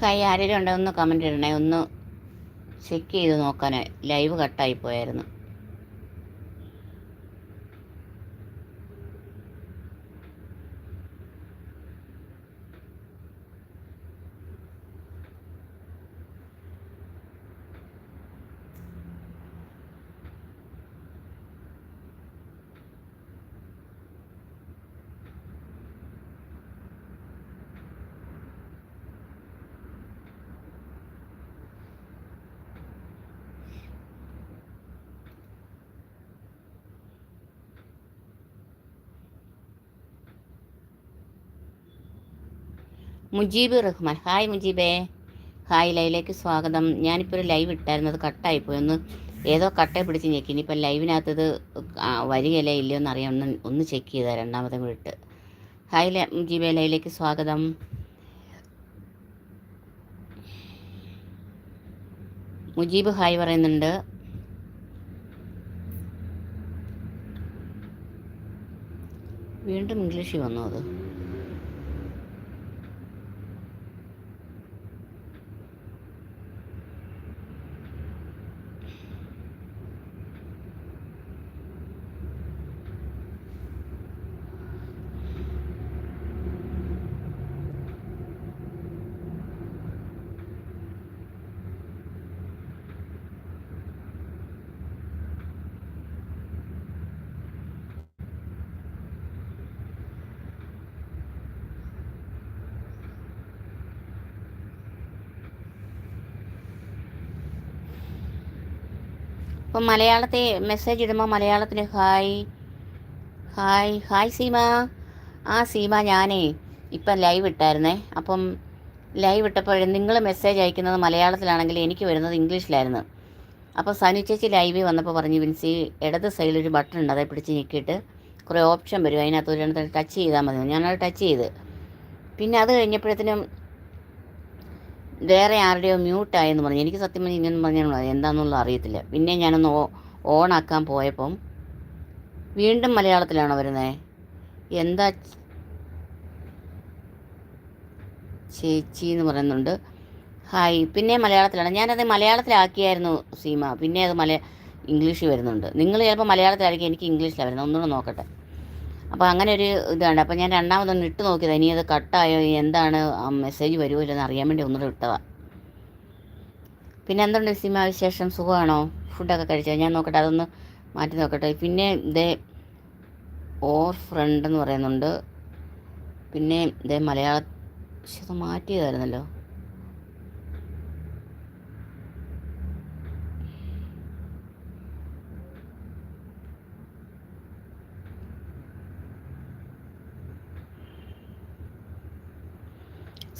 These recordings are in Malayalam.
ഹായ് ആരെങ്കിലും ഉണ്ടോ ഒന്ന് കമന്റ് ഇടണേ. ഒന്ന് ചെക്ക് ചെയ്ത് നോക്കാനേ. ലൈവ് കട്ടായി പോയായിരുന്നു. മുജീബ് റഹ്മാൻ. ഹായ് മുജീബേ. ഹായ് ലൈലേക്ക് സ്വാഗതം. ഞാനിപ്പോൾ ഒരു ലൈവ് ഇട്ടായിരുന്നു അത് കട്ടായി പോയി. ഒന്ന് ഏതോ കട്ടയെ പിടിച്ച് ഞെക്കി. ഇനിയിപ്പോൾ ലൈവിനകത്തത് വരികയില്ല ഇല്ലയോ എന്ന് അറിയാം ഒന്ന് ഒന്ന് ചെക്ക് ചെയ്താൽ രണ്ടാമത്തെ കൂടി ഇട്ട്. ഹായ് മുജീബേ ലൈലേക്ക് സ്വാഗതം. മുജീബ് ഹായ് പറയുന്നുണ്ട്. വീണ്ടും ഇംഗ്ലീഷിൽ വന്നു അത്. അപ്പം മലയാളത്തെ മെസ്സേജ് ഇടുമ്പോൾ മലയാളത്തിൽ ഹായ് ഹായ് ഹായ് സീമ. ആ സീമ ഞാനേ ഇപ്പം ലൈവ് ഇട്ടായിരുന്നേ. അപ്പം ലൈവ് ഇട്ടപ്പോൾ നിങ്ങൾ മെസ്സേജ് അയക്കുന്നത് മലയാളത്തിലാണെങ്കിൽ എനിക്ക് വരുന്നത് ഇംഗ്ലീഷിലായിരുന്നു. അപ്പോൾ സനു ചേച്ചി ലൈവിൽ വന്നപ്പോൾ പറഞ്ഞു വിൻസി ഇടത് സൈഡിൽ ഒരു ബട്ടൺ ഉണ്ട്. അതെ പിടിച്ച് ഞെക്കിയിട്ട് കുറേ ഓപ്ഷൻ വരും. അതിനകത്ത് ഒരു ടച്ച് ചെയ്താൽ മതി. ഞാനത് ടച്ച് ചെയ്ത്. പിന്നെ അത് കഴിഞ്ഞപ്പോഴത്തേനും വേറെ ആരുടെയോ മ്യൂട്ടായെന്ന് പറഞ്ഞു. എനിക്ക് സത്യം പറഞ്ഞാൽ ഇങ്ങനെ പറഞ്ഞാൽ എന്താണെന്നുള്ള അറിയത്തില്ല. പിന്നെ ഞാനൊന്ന് ഓൺ ആക്കാൻ പോയപ്പം വീണ്ടും മലയാളത്തിലാണ് വരുന്നത് എന്താ ചേച്ചി എന്ന് പറയുന്നുണ്ട്. ഹായ് പിന്നെ മലയാളത്തിലാണ്. ഞാനത് മലയാളത്തിലാക്കിയായിരുന്നു സീമ. പിന്നെ അത് മല ഇംഗ്ലീഷിൽ വരുന്നുണ്ട്. നിങ്ങൾ ചിലപ്പോൾ മലയാളത്തിലായിരിക്കും എനിക്ക് ഇംഗ്ലീഷിലാണ് വരുന്നത്. ഒന്നുകൂടെ നോക്കട്ടെ. അപ്പോൾ അങ്ങനെ ഒരു ഇതാണ്. അപ്പോൾ ഞാൻ രണ്ടാമതൊന്ന് ഇട്ട് നോക്കിയത്. ഇനി അത് കട്ടായോ? എന്താണ് മെസ്സേജ് വരുമോ ഇല്ലെന്ന് അറിയാൻ വേണ്ടി ഒന്നുകൂടെ ഇട്ടതാണ് പിന്നെ എന്തുണ്ട് സിമ വിശേഷം? സുഖമാണോ? ഫുഡൊക്കെ കഴിച്ചോ? ഞാൻ നോക്കട്ടെ അതൊന്ന് മാറ്റി നോക്കട്ടെ. പിന്നെ ഇതേ ഓർ ഫ്രണ്ട് എന്ന് പറയുന്നുണ്ട്. പിന്നെ ഇതേ മലയാള മാറ്റിയതായിരുന്നല്ലോ.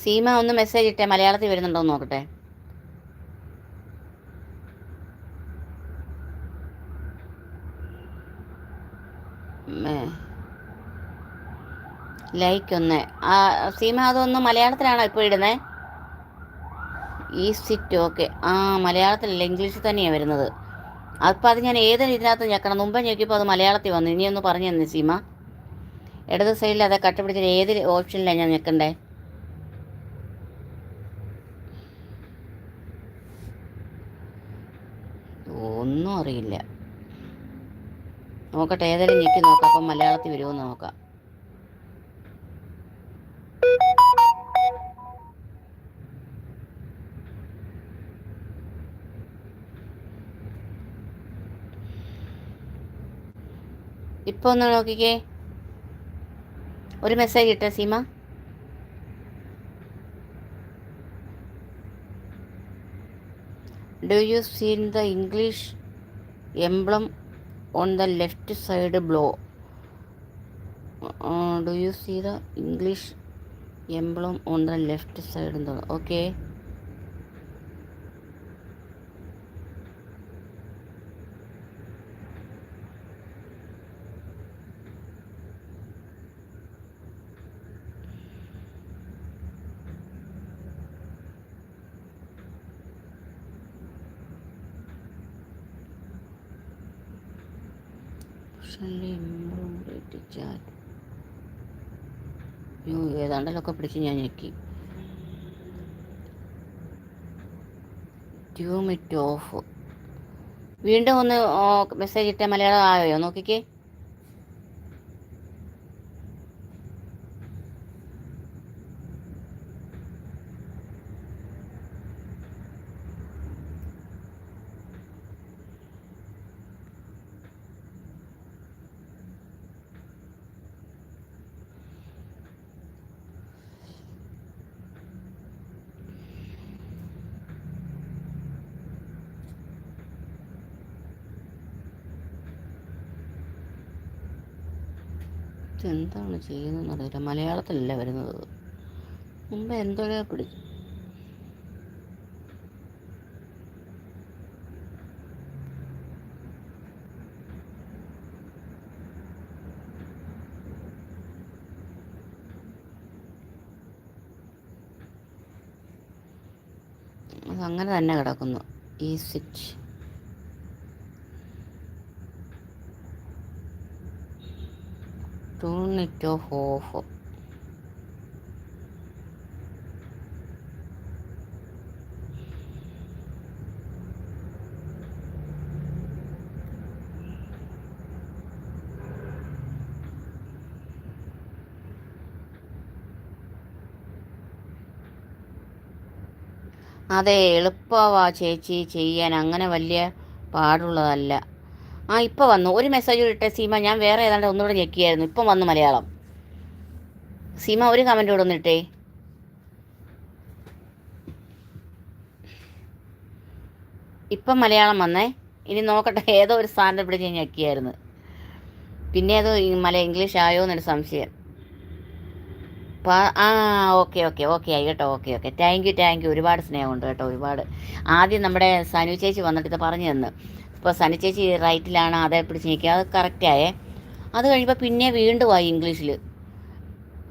സീമ ഒന്ന് മെസ്സേജ് ഇട്ടേ മലയാളത്തിൽ വരുന്നുണ്ടോ എന്ന് നോക്കട്ടെ. ലൈക്ക് ഒന്ന്. ആ സീമ അതൊന്ന് മലയാളത്തിലാണോ ഇപ്പോൾ ഇടുന്നത് ഈ സിറ്റ് ഓക്കെ ആ മലയാളത്തിലല്ല ഇംഗ്ലീഷിൽ തന്നെയാണ് വരുന്നത്. അപ്പോൾ അത് ഞാൻ ഏത് ഇതിനകത്ത് ഞെക്കണം. മുമ്പേ ഞെക്കിയപ്പോൾ അത് മലയാളത്തിൽ വന്നു. ഇനിയൊന്ന് പറഞ്ഞു തന്നെ സീമ. ഇടത് സൈഡിൽ അതെ കട്ടുപിടിച്ചിട്ട് ഏത് ഓപ്ഷനിലാണ് ഞാൻ ഞെക്കണ്ടേ? ഒന്നും അറിയില്ല. നോക്കട്ടെ ഏതെങ്കിലും ഞെക്കി നോക്കാം. അപ്പം മലയാളത്തിൽ വരുമോ നോക്കാം. ഇപ്പോൾ ഒന്ന് നോക്കിക്കേ. ഒരു മെസ്സേജ് ഇട്ടേ Seema. Do you seen the English emblem on the left side blow do you see the English emblem on the left side okay professionally embroidery chat പിടിച്ച് ഞാൻ ഞെക്കി. ട്യൂമിറ്റ് ഓഫ് വീണ്ടും ഒന്ന് മെസ്സേജ് ഇട്ട മലയാളം ആയോ? നോക്കിക്കേ. എന്താണ് ചെയ്യുന്നതെന്ന് അറിയില്ല. മലയാളത്തിലല്ല വരുന്നത്. മുമ്പ് എന്തൊക്കെ പിടിച്ചു അങ്ങനെ തന്നെ കിടക്കുന്നു. ഈ സ്വിച്ച്. ടൂൺ ഇറ്റ് ഹോ ഓഫ് അതെ എളുപ്പമാ ചേച്ചി ചെയ്യാൻ. അങ്ങനെ വലിയ പാടുള്ളതല്ല. ആ ഇപ്പോൾ വന്നു. ഒരു മെസ്സേജ് ഇട്ടേ സീമ ഞാൻ വേറെ ഏതാണ്ട് ഒന്നുകൂടെ ഞെക്കിയായിരുന്നു. ഇപ്പം വന്നു മലയാളം. സീമ ഒരു കമന്റ് കൂടെ ഒന്നിട്ടേ ഇപ്പം മലയാളം വന്നേ. ഇനി നോക്കട്ടെ ഏതോ ഒരു സ്ഥാനത്ത് പിടിച്ച് ഞാൻ ഞെക്കിയായിരുന്നു. പിന്നെ അത് മല ഇംഗ്ലീഷ് ആയോ എന്നൊരു സംശയം. ആ ഓക്കെ ഓക്കെ ഓക്കെ ആയി കേട്ടോ okay okay. Thank you thank you ഒരുപാട് സ്നേഹമുണ്ട് കേട്ടോ ഒരുപാട്. ആദ്യം നമ്മുടെ സനു ചേച്ചി വന്നിട്ട് ഇത് പറഞ്ഞു തന്നു. ഇപ്പോൾ സനി ചേച്ചി റൈറ്റിലാണ് അതേ പിടിച്ച് നിൽക്കുക. അത് കറക്റ്റായേ അത് കഴിയുമ്പോൾ പിന്നെ വീണ്ടും ആയി ഇംഗ്ലീഷിൽ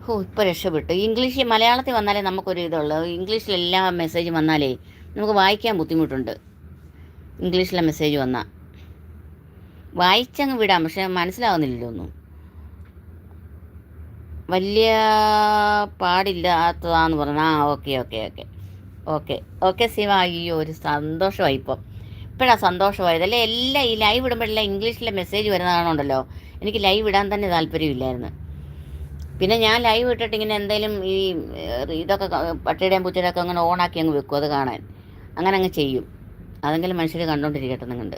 ഓ ഇപ്പോൾ രക്ഷപ്പെട്ടു. ഇംഗ്ലീഷ് മലയാളത്തിൽ വന്നാലേ നമുക്കൊരു ഇതുള്ളൂ. ഇംഗ്ലീഷിലെല്ലാ മെസ്സേജ് വന്നാലേ നമുക്ക് വായിക്കാൻ ബുദ്ധിമുട്ടുണ്ട്. ഇംഗ്ലീഷിലെ മെസ്സേജ് വന്നാൽ വായിച്ചങ്ങ് വിടാം പക്ഷെ മനസ്സിലാവുന്നില്ലല്ലോ ഒന്നും. വലിയ പാടില്ലാത്തതാന്ന് പറഞ്ഞാൽ ആ okay okay okay. Okay okay Shiva അയ്യോ ഒരു സന്തോഷമായി ഇപ്പം. ഇപ്പോഴാണ് സന്തോഷമായത് അല്ലേ? എല്ലാം ഈ ലൈവ് ഇടുമ്പോഴെല്ലാം ഇംഗ്ലീഷിലെ മെസ്സേജ് വരുന്നതാണുണ്ടല്ലോ. എനിക്ക് ലൈവ് ഇടാൻ തന്നെ താല്പര്യമില്ലായിരുന്നു പിന്നെ ഞാൻ ലൈവ് ഇട്ടിട്ട് ഇങ്ങനെ എന്തെങ്കിലും ഈ ഇതൊക്കെ പട്ടിയുടെയും പൂച്ചയുടെ ഒക്കെ അങ്ങനെ ഓണാക്കി അങ്ങ് വെക്കും അത് കാണാൻ. അങ്ങനെ അങ്ങ് ചെയ്യും. അതെങ്കിലും മനുഷ്യർ കണ്ടോണ്ടിരിക്കട്ടെ നിങ്ങണ്ട്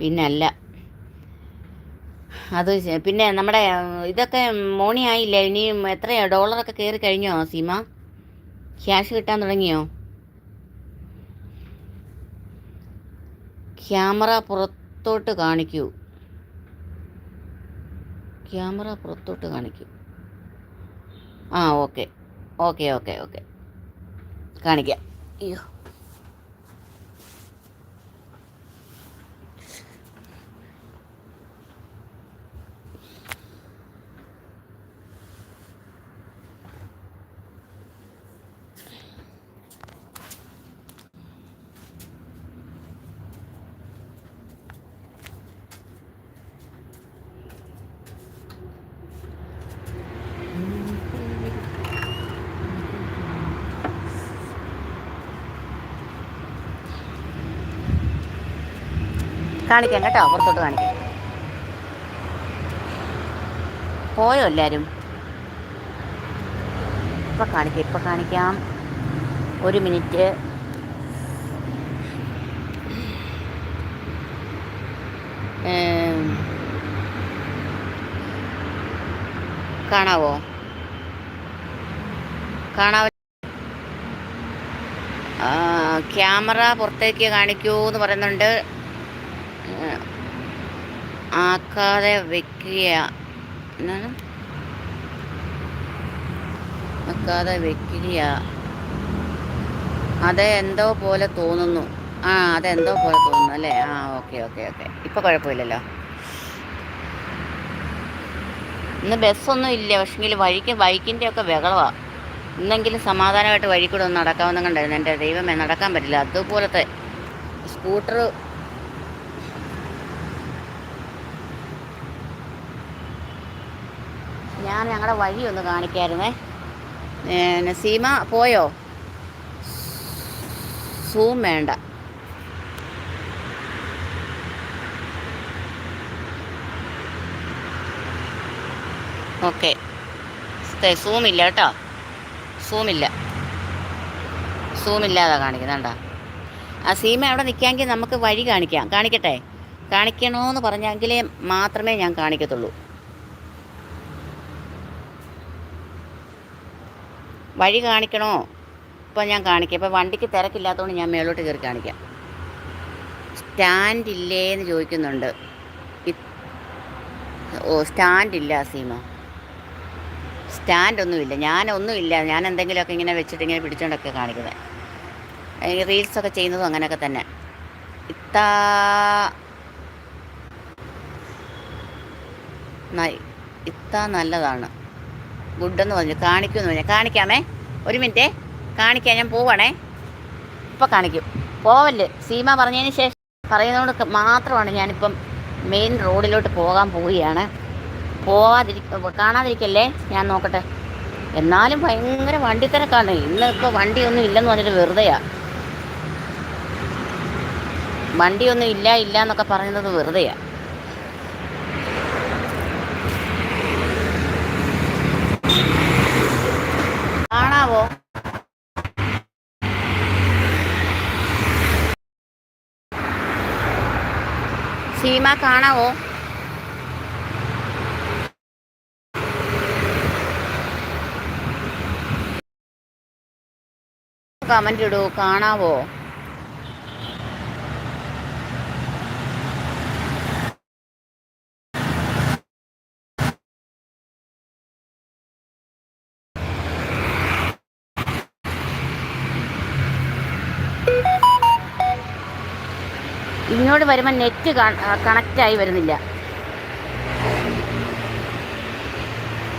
പിന്നെ അല്ല. അത് പിന്നെ നമ്മുടെ ഇതൊക്കെ മോണി ആയില്ലേ ഇനിയും എത്രയാ? ഡോളറൊക്കെ കയറി കഴിഞ്ഞോ സീമ ക്യാഷ് കിട്ടാൻ തുടങ്ങിയോ? ക്യാമറ പുറത്തോട്ട് കാണിക്കൂ. ക്യാമറ പുറത്തോട്ട് കാണിക്കൂ. ആ ഓക്കെ. Okay okay okay. കാണിക്കാം. അയ്യോ. കാണിക്കാം കേട്ടോ പുറത്തോട്ട് കാണിക്കാം. പോയോ എല്ലാവരും ഇപ്പം കാണിക്കാം ഇപ്പം കാണിക്കാം. ഒരു മിനിറ്റ്. കാണാവോ? കാണാവോ? ക്യാമറ പുറത്തേക്ക് കാണിക്കൂ എന്ന് പറയുന്നുണ്ട്. ആക്കാതെ വെക്കുക. എന്നാണ് ആക്കാതെ വെക്കുക. അത് എന്തോ പോലെ തോന്നുന്നു. ആ അതെന്തോ പോലെ തോന്നുന്നു അല്ലേ? ആ ഓക്കെ ഓക്കെ ഓക്കെ. ഇപ്പം കുഴപ്പമില്ലല്ലോ. ഇന്ന് ബസ്സൊന്നും ഇല്ല. പക്ഷെങ്കിൽ വഴിക്ക് ബൈക്കിന്റെ ഒക്കെ ബഹളമാണ് ഇന്നെങ്കിലും സമാധാനമായിട്ട് വഴി ഒന്ന് നടക്കാമെന്നും കണ്ടായിരുന്നു എന്റെ ദൈവമേ നടക്കാൻ പറ്റില്ല. അതുപോലത്തെ സ്കൂട്ടർ ഞാൻ ഞങ്ങളുടെ വഴി ഒന്ന് കാണിക്കായിരുന്നേ. നസീമ പോയോ? സൂം വേണ്ട. ഓക്കെ. സൂമില്ല കേട്ടോ. സൂമില്ല. സൂമില്ലാതെ കാണിക്കുന്നുണ്ടോ ആ സീമ അവിടെ നിൽക്കാമെങ്കിൽ നമുക്ക് വഴി കാണിക്കാം. കാണിക്കട്ടെ? കാണിക്കണമെന്ന് പറഞ്ഞെങ്കിലേ മാത്രമേ ഞാൻ കാണിക്കത്തുള്ളൂ. വഴി കാണിക്കണോ? ഇപ്പോൾ ഞാൻ കാണിക്കാം. ഇപ്പോൾ വണ്ടിക്ക് തിരക്കില്ലാത്തതുകൊണ്ട് ഞാൻ മേളോട്ട് കയറി കാണിക്കാം. സ്റ്റാൻഡ് ഇല്ലേ എന്ന് ചോദിക്കുന്നുണ്ട് ഓ സ്റ്റാൻഡ് ഇല്ല സീമ. സ്റ്റാൻഡ് ഒന്നുമില്ല. ഞാനൊന്നുമില്ല ഞാൻ എന്തെങ്കിലുമൊക്കെ ഇങ്ങനെ വെച്ചിട്ട് ഇങ്ങനെ പിടിച്ചോണ്ടൊക്കെ കാണിക്കുന്നത് റീൽസ് റീൽസൊക്കെ ചെയ്യുന്നതും അങ്ങനെയൊക്കെ തന്നെ. ഇത്ത ഇത്താ നല്ലതാണ്. ഗുഡെന്ന് പറഞ്ഞു. കാണിക്കുമെന്ന് പറഞ്ഞു. കാണിക്കാമേ? ഒരു മിനിറ്റ്. കാണിക്കാം ഞാൻ പോവാണേ. ഇപ്പം കാണിക്കും. പോവല്ലേ? സീമ പറഞ്ഞതിന് ശേഷം പറയുന്നതുകൊണ്ട് മാത്രമാണ് ഞാനിപ്പം മെയിൻ റോഡിലോട്ട് പോകാൻ പോവുകയാണ്. പോവാതിരി കാണാതിരിക്കല്ലേ? ഞാൻ നോക്കട്ടെ. എന്നാലും ഭയങ്കര വണ്ടി തിരക്കാണ് ഇന്നിപ്പോൾ വണ്ടിയൊന്നും ഇല്ലെന്ന് പറഞ്ഞിട്ട് വെറുതെയാണ് വണ്ടിയൊന്നും ഇല്ല ഇല്ല എന്നൊക്കെ പറയുന്നത് വെറുതെയാ. കാണാവോ? സീമ കാണാവോ? കമന്റ് ഇടൂ കാണാവോ? ഇങ്ങോട്ട് വരുമ്പോൾ നെറ്റ് കണക്റ്റ് ആയി വരുന്നില്ല.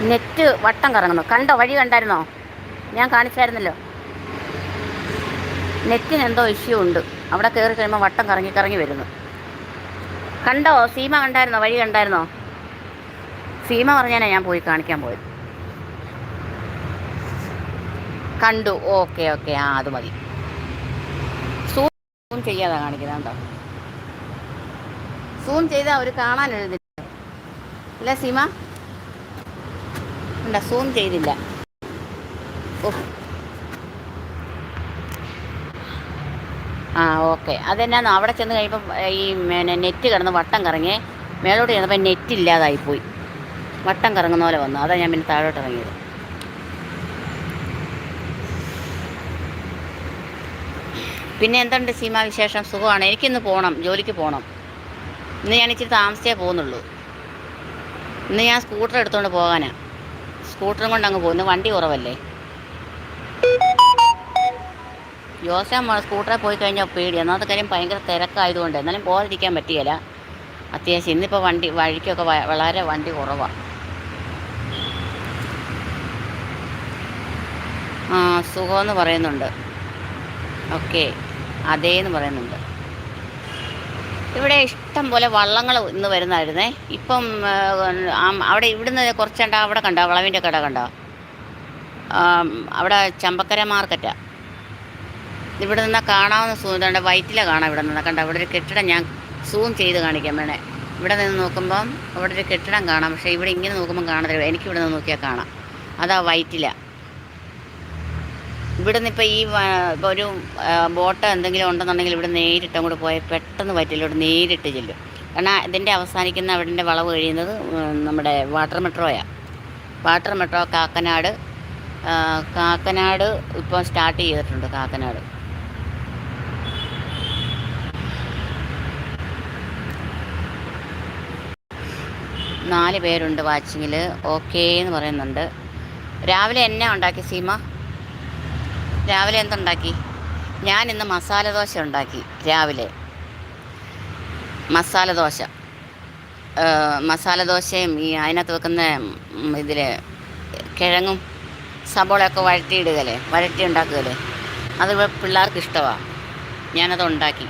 നെറ്റ് വട്ടം കറങ്ങുന്നു. കണ്ടോ? വഴി കണ്ടായിരുന്നോ? ഞാൻ കാണിച്ചായിരുന്നല്ലോ. നെറ്റിന് എന്തോ ഇഷ്യൂ ഉണ്ട്. അവിടെ കയറി കഴിയുമ്പോൾ വട്ടം കറങ്ങി കറങ്ങി വരുന്നു. കണ്ടോ? സീമ കണ്ടായിരുന്നോ? വഴി കണ്ടായിരുന്നോ? സീമ പറഞ്ഞാനാ ഞാൻ പോയി കാണിക്കാൻ പോയത്. കണ്ടു. Okay okay. ആ അത് മതി. സൂം ചെയ്യാതെ കാണിക്കുന്നത് കണ്ടോ? സൂം ചെയ്താൽ അവർ കാണാൻ എഴുതില്ല. അല്ലേ സീമ? ഉണ്ട സൂം ചെയ്തില്ല. ഓ. ആ ഓക്കെ. അതെന്നാന്ന്? അവിടെ ചെന്ന് കഴിയുമ്പോൾ ഈ പിന്നെ നെറ്റ് കിടന്ന് വട്ടം കറങ്ങി മേലോട്ട് ചെന്നപ്പോൾ നെറ്റ് ഇല്ലാതായിപ്പോയി. വട്ടം കറങ്ങുന്ന പോലെ വന്നു. അതാണ് ഞാൻ പിന്നെ താഴോട്ട് ഇറങ്ങിയത്. പിന്നെ എന്തുണ്ട് സീമ വിശേഷം? സുഖമാണ് എനിക്കിന്ന് പോകണം ജോലിക്ക് പോകണം ഇന്ന് ഞാൻ ഇച്ചിരി താമസിച്ചേ പോകുന്നുള്ളൂ. ഇന്ന് ഞാൻ സ്കൂട്ടർ എടുത്തുകൊണ്ട് പോകാനാ. സ്കൂട്ടറും കൊണ്ട് അങ്ങ് പോകുന്നു വണ്ടി കുറവല്ലേ? ജോസാ സ്കൂട്ടറിൽ പോയി കഴിഞ്ഞാൽ പേടി ഒന്നാമത്തെ കാര്യം ഭയങ്കര തിരക്കായതുകൊണ്ട്. എന്നാലും പോകാതിരിക്കാൻ പറ്റിയല്ല അത്യാവശ്യം ഇന്നിപ്പോൾ വണ്ടി വഴിക്കൊക്കെ വളരെ വണ്ടി കുറവാണ് ആ സുഖമെന്ന് പറയുന്നുണ്ട്. ഓക്കെ. അതേന്ന് പറയുന്നുണ്ട്. ഇവിടെ ഇഷ്ടം പോലെ വള്ളങ്ങൾ ഇന്ന് വരുന്നായിരുന്നേ. ഇപ്പം അവിടെ ഇവിടുന്ന് കുറച്ചുണ്ട അവിടെ കണ്ടോ വളവിന്റെ കട കണ്ടോ. അവിടെ ചമ്പക്കര മാർക്കറ്റാണ് ഇവിടെ നിന്നാൽ കാണാവുന്ന സൂ ഇതാണ്ട് വൈറ്റില കാണാം ഇവിടെ നിന്ന്. കണ്ട ഇവിടെ ഒരു കെട്ടിടം ഞാൻ സൂം ചെയ്ത് കാണിക്കാം വേണേ. ഇവിടെ നിന്ന് നോക്കുമ്പം അവിടെ ഒരു കെട്ടിടം കാണാം. പക്ഷേ ഇവിടെ ഇങ്ങനെ നോക്കുമ്പം കാണത്തില്ല എനിക്ക് ഇവിടെ നിന്ന് നോക്കിയാൽ കാണാം. അതാ വൈറ്റില. ഇവിടുന്ന് ഇപ്പോൾ ഈ ഒരു ബോട്ട് എന്തെങ്കിലും ഉണ്ടെന്നുണ്ടെങ്കിൽ ഇവിടെ നേരിട്ട് അങ്ങോട്ട് പോയാൽ പെട്ടെന്ന് പറ്റില്ല ഇവിടെ നേരിട്ട് ചെല്ലും. കാരണം ഇതിന്റെ അവസാനിക്കുന്ന അവിടെ വളവ് കഴിയുന്നത് നമ്മുടെ വാട്ടർ മെട്രോയാണ് വാട്ടർ മെട്രോ കാക്കനാട് കാക്കനാട് ഇപ്പോൾ സ്റ്റാർട്ട് ചെയ്തിട്ടുണ്ട് കാക്കനാട്. നാല് പേരുണ്ട് വാച്ചിങ്ങിൽ ഓക്കേ എന്ന് പറയുന്നുണ്ട്. രാവിലെ എന്നെ ഉണ്ടാക്കി സീമ? രാവിലെ എന്തുണ്ടാക്കി? ഞാൻ ഇന്ന് മസാല ദോശ ഉണ്ടാക്കി രാവിലെ. മസാല ദോശ. മസാല ദോശയും ഈ അതിനകത്ത് വെക്കുന്ന ഇതിൽ കിഴങ്ങും സബോളയൊക്കെ വഴറ്റിയിടുകയല്ലേ? വഴറ്റി ഉണ്ടാക്കുകയല്ലേ അത് പിള്ളേർക്ക് ഇഷ്ടമാണ് ഞാനത് ഉണ്ടാക്കി.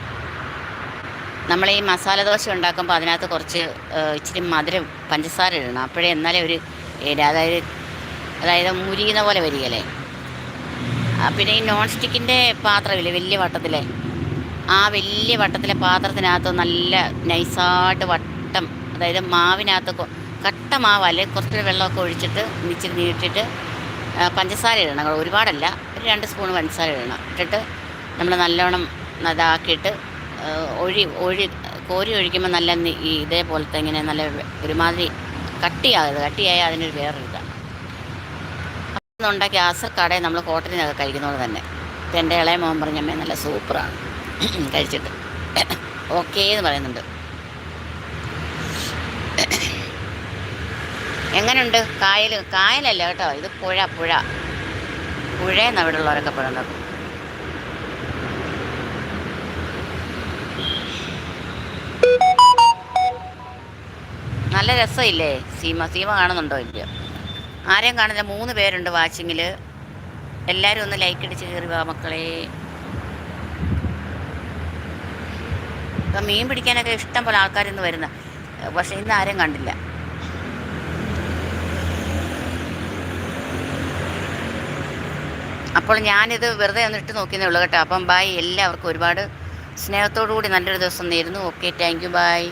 നമ്മൾ ഈ മസാല ദോശ ഉണ്ടാക്കുമ്പോൾ അതിനകത്ത് കുറച്ച് ഇച്ചിരി മധുരം പഞ്ചസാര ഇടണം. അപ്പോഴേ എന്നാലേ ഒരു അതായത് അതായത് മുരിയുന്ന പോലെ വരികയല്ലേ? പിന്നെ ഈ നോൺ സ്റ്റിക്കിന്റെ പാത്രമില്ലേ വലിയ വട്ടത്തിലെ? ആ വലിയ വട്ടത്തിലെ പാത്രത്തിനകത്ത് നല്ല നൈസായിട്ട് വട്ടം അതായത് മാവിനകത്ത് കട്ട മാവല്ലേ കുറച്ച് വെള്ളമൊക്കെ ഒഴിച്ചിട്ട് ഇച്ചിരി നീട്ടിട്ട് പഞ്ചസാര ഇടണം ഒരുപാടല്ല ഒരു രണ്ട് സ്പൂൺ പഞ്ചസാര ഇടണം. ഇട്ടിട്ട് നമ്മൾ നല്ലോണം ഇതാക്കിയിട്ട് ഒഴി ഒഴി കോരി ഒഴിക്കുമ്പോൾ നല്ല ഇതേപോലത്തെ ഇങ്ങനെ നല്ല ഒരുമാതിരി കട്ടിയാകരുത് കട്ടിയായാൽ അതിനൊരു വേറൊരു ഇതാണ് ഗ്യാസ് കട നമ്മൾ ഹോട്ടലിനൊക്കെ കഴിക്കുന്നതുകൊണ്ട് തന്നെ. ഇപ്പം എന്റെ ഇളയ മോൻ പറഞ്ഞ അമ്മ നല്ല സൂപ്പറാണ്. കഴിച്ചിട്ട്. ഓക്കേ എന്ന് പറയുന്നുണ്ട്. എങ്ങനെയുണ്ട് കായൽ കായലല്ല കേട്ടോ ഇത് പുഴ പുഴ. പുഴയെന്ന് അവിടെ ഉള്ളവരൊക്കെ പറയുന്നത് നല്ല രസമില്ലേ? സീമ സീമ കാണുന്നുണ്ടോ ഇല്ലയോ ആരെയും കാണുന്നില്ല. മൂന്ന് പേരുണ്ട് വാച്ചിങ്ങിൽ എല്ലാവരും ഒന്ന് ലൈക്ക് അടിച്ച് കയറി വാ മക്കളെ. മീൻ പിടിക്കാനൊക്കെ ഇഷ്ടം പോലെ ആൾക്കാർ ഇന്ന് വരുന്ന. പക്ഷെ ഇന്ന് ആരെയും കണ്ടില്ല. അപ്പോൾ ഞാനിത് വെറുതെ ഒന്ന് ഇട്ട് നോക്കിയെന്നേ ഉള്ളൂ കേട്ടോ. അപ്പം ബായ് എല്ലാവർക്കും ഒരുപാട് സ്നേഹത്തോടു കൂടി നല്ലൊരു ദിവസം നേരുന്നു. Okay thank you. ബായ്.